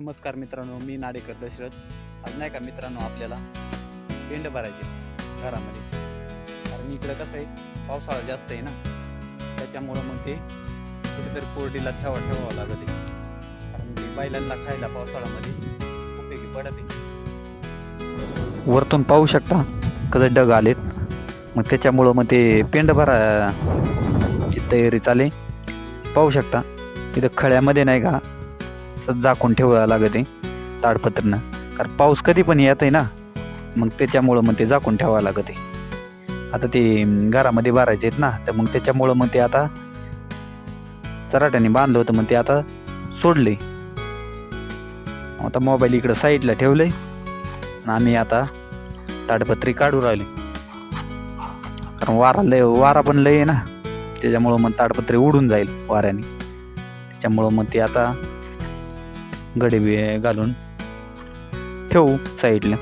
नमस्कार मित्रांनो मी नाडेकर दशरथ. आज नाही का मित्रांनो आपल्याला पेंड भरायचे घरामध्ये. कारण इकडं कसं आहे पावसाळा जास्त आहे ना. त्याच्यामुळं मग ते कुठेतरी कोरडीला ठेवा ठेवावं लागत आहे. कारण बैलांना खायला पावसाळ्यामध्ये उपयोगी पडत आहे. वरतून पाहू शकता कसं डग आलेत. मग त्याच्यामुळं मग ते पेंड भरा ची तयारी चाले पाहू शकता इथं खळ्यामध्ये नाही का असं झाकून ठेवावं लागत आहे ताडपत्रीनं. कारण पाऊस कधी पण येत आहे ना मग त्याच्यामुळं मग ते झाकून ठेवावं लागत आहे. आता ते घरामध्ये भरायचे आहेत ना तर मग त्याच्यामुळं मग ते आता चराट्याने बांधलं होतं मग ते आता सोडले आता मोबाईल इकडं साईडला ठेवले आणि आम्ही आता ताडपत्री काढू राहिले. कारण वारा लय वारा पण लय आहे ना. त्याच्यामुळं मग ताडपत्री उडून जाईल वाऱ्याने. त्याच्यामुळं मग ते आता गडे बी घालून ठेवू साईडला.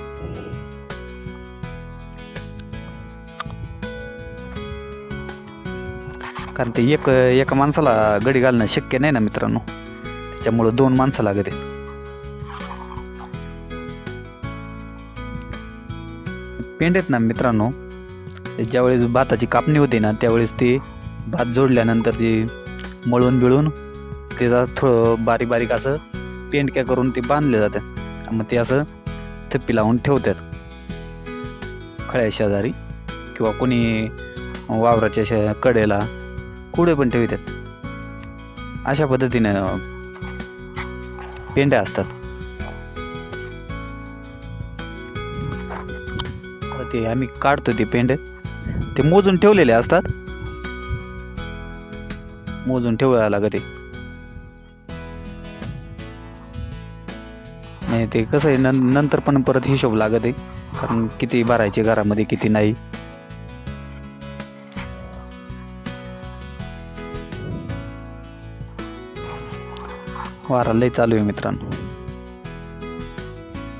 कारण ते एक एका माणसाला गडी घालणं शक्य नाही ना मित्रांनो. त्याच्यामुळं दोन माणसं लागत. आहेत पेंड आहेत ना मित्रांनो ज्यावेळेस भाताची कापणी होते ना त्यावेळेस ते भात जोडल्यानंतर ते मळून बिळून त्याचा थोडं बारीक बारीक असं पेंडक्या करून ते बांधले जातात मग ते असं थप्पी लावून ठेवतात. खळ्या शेजारी किंवा कोणी वावराच्या शे कडेला कुठे पण ठेवतात. अशा पद्धतीनं पेंड्या असतात. ते आम्ही काढतो ते पेंड. ते मोजून ठेवलेले असतात. मोजून ठेवायला लागते. आणि नाही ते कसं आहे नं नंतर पण परत हिशोब लागत आहे. कारण किती भरायचे घरामध्ये किती नाही. वारा लय चालू आहे मित्रांनो.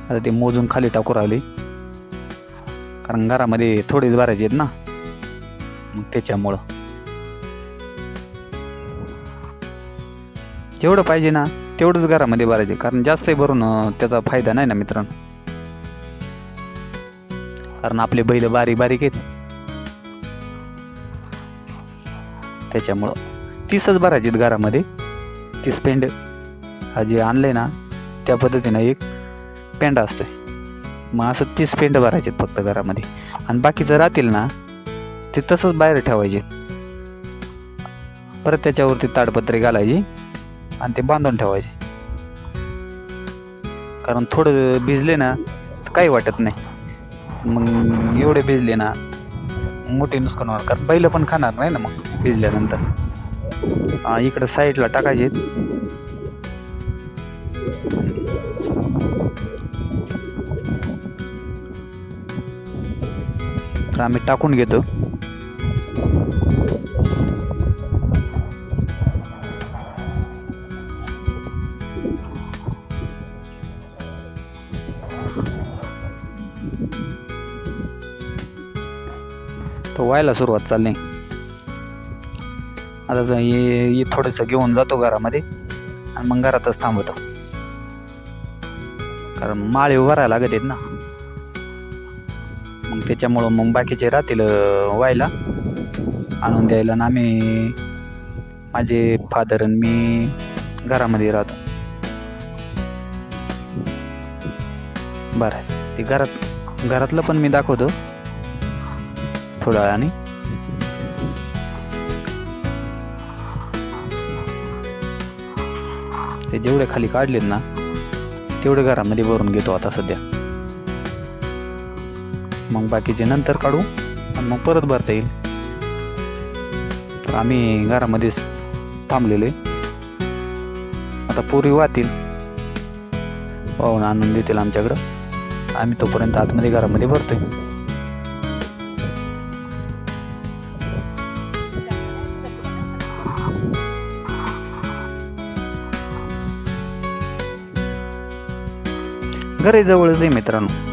आता ते मोजून खाली टाकू राहिले. कारण घरामध्ये थोडेच भरायचे आहेत ना. मग त्याच्यामुळं. जेवढं पाहिजे ना तेवढंच घरामध्ये भरायचे. कारण जास्तही भरून त्याचा फायदा नाही ना मित्रांनो. कारण आपले बैल बारीक बारीक आहेत. त्याच्यामुळं तीसच भरायचे घरामध्ये. तीस पेंड हा जे आणले ना त्या पद्धतीनं एक पेंडा असतो मग असं तीस पेंड भरायचे आहेत फक्त घरामध्ये. आणि बाकीचं राहतील ना ते तसंच बाहेर ठेवायचे. परत त्याच्यावरती ताडपत्रे घालायची. आणि ते बांधून ठेवायचे. कारण थोडं भिजले ना तर काही वाटत नाही. मग एवढे भिजले ना मोठे नुकसान होणार. कारण बैल पण खाणार नाही ना मग भिजल्यानंतर. इकडं साईडला टाकायचे. तर आम्ही टाकून घेतो. तो व्हायला सुरुवात चालली. आता हे हे थोडंसं घेऊन जातो घरामध्ये आणि मग घरातच थांबवतो कारण माळे उभारायला लागत आहेत ना. मग त्याच्यामुळं मग बाकीचे राहतील व्हायला. आणून द्यायला आणि आम्ही माझे फादर आणि मी घरामध्ये राहतो. बरं आहे. ते घरात घरातलं पण मी दाखवतो. थोड्या वेळाने. ते जेवढे खाली काढलेत ना तेवढे घरामध्ये भरून घेतो आता सध्या. मग बाकीचे नंतर काढू आणि मग परत भरता येईल. तर आम्ही घरामध्येच थांबलेले आता पुरी वाहतील. पाहून आणून देतील आमच्याकडं. आम्ही तोपर्यंत आतमध्ये घरामध्ये भरतोय. घरी जवळच आहे मित्रांनो.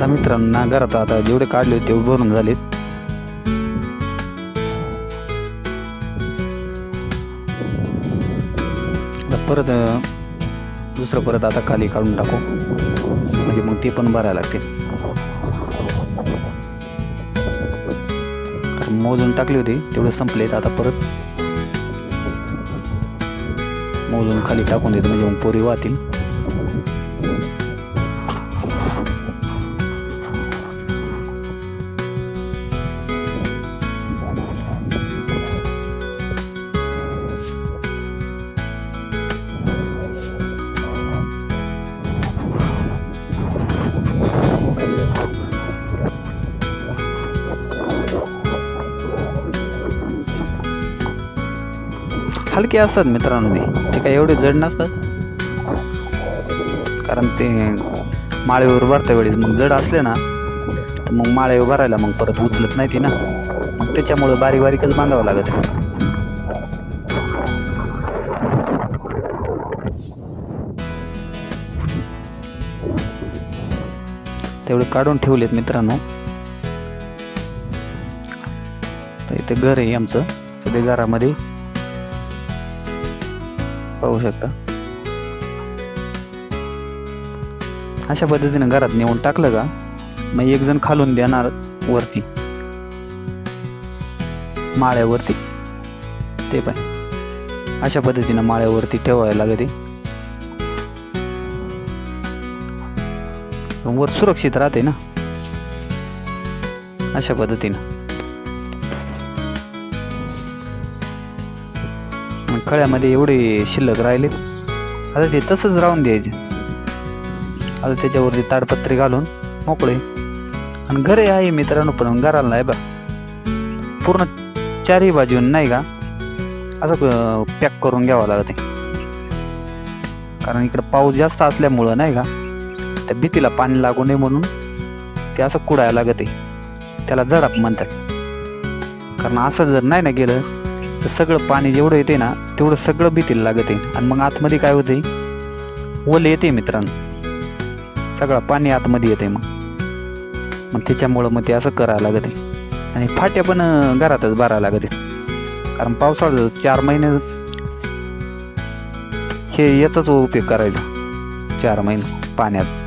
आता मित्रांना घरात आता जेवढे काढले होते तेवढे भरून झालेत. आता परत दुसरं परत आता खाली काढून टाकू. म्हणजे मग ते पण भरायला लागते. मोजून टाकली होती तेवढे संपलेत आता परत. मोजून खाली टाकून देतो म्हणजे मग पोरी वाहतील. हलके असतात मित्रांनो ते. ते काय एवढे जड नसतात. कारण ते माळेवर भरता वेळेस मग जड असले ना तर मग माळेवर भरायला मग परत उचलत नाही ती ना. मग त्याच्यामुळं बारीक बारीकच बांधावं लागत. तेवढे काढून ठेवलेत मित्रांनो. तर इथे घर आहे आमचं. ते घरामध्ये पाहू शकता. अशा पद्धतीनं घरात नेऊन टाकलं का मग एक जण खालून देणार वरती. माळ्यावरती. ते पण. अशा पद्धतीनं माळ्यावरती ठेवायला लागते वर सुरक्षित राहते ना. अशा पद्धतीनं. कळ्यामध्ये खळ्यामध्ये एवढे शिल्लक राहिले. आता ते तसंच राहून द्यायचे. आता त्याच्यावरती ताडपत्री घालून मोकळे. आणि घरे आहे मित्रांनो पण घराला नाही बा. पूर्ण चारही बाजून नाही का? असं पॅक करून घ्यावं लागते. कारण इकडं पाऊस जास्त असल्यामुळं नाही का? त्या भीतीला पाणी लागू नये म्हणून ते असं कुडायला लागते. त्याला जडाप म्हणतात. कारण असं जर नाही ना गेलं तर सगळं पाणी जेवढं येते ना तेवढं सगळं भीतीला लागते आणि मग आतमध्ये काय होते ओल येते मित्रांनो. सगळं पाणी आतमध्ये येते मग. मग त्याच्यामुळं मग ते असं करायला लागते आणि फाट्या पण घरातच भरायला लागते कारण पावसाळ्यात चार महिने हे याचाच उपयोग करायचा. चार महिने पाण्यात.